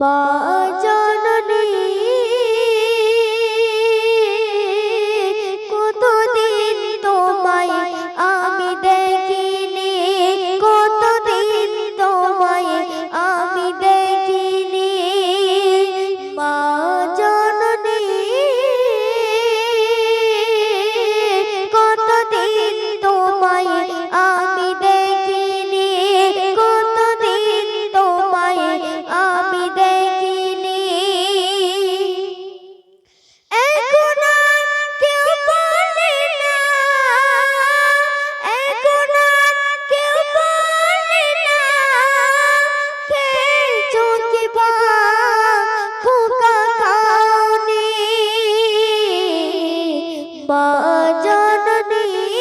Bye. বাজননী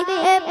A